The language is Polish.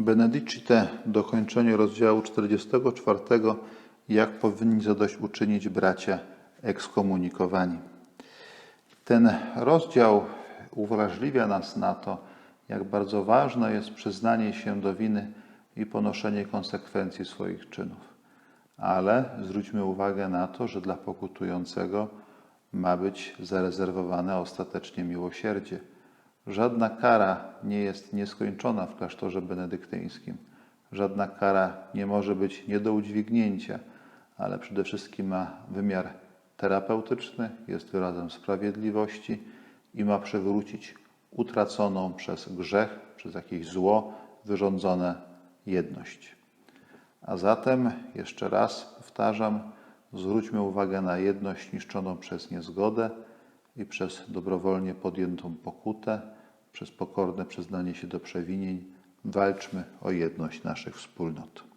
Benedicite dokończenie rozdziału 44. Jak powinni zadośćuczynić bracia ekskomunikowani. Ten rozdział uwrażliwia nas na to, jak bardzo ważne jest przyznanie się do winy i ponoszenie konsekwencji swoich czynów. Ale zwróćmy uwagę na to, że dla pokutującego ma być zarezerwowane ostatecznie miłosierdzie. Żadna kara nie jest nieskończona w klasztorze benedyktyńskim. Żadna kara nie może być nie do udźwignięcia, ale przede wszystkim ma wymiar terapeutyczny, jest wyrazem sprawiedliwości i ma przywrócić utraconą przez grzech, przez jakieś zło wyrządzone jedność. A zatem, jeszcze raz powtarzam, zwróćmy uwagę na jedność niszczoną przez niezgodę i przez dobrowolnie podjętą pokutę, przez pokorne przyznanie się do przewinień. Walczmy o jedność naszych wspólnot.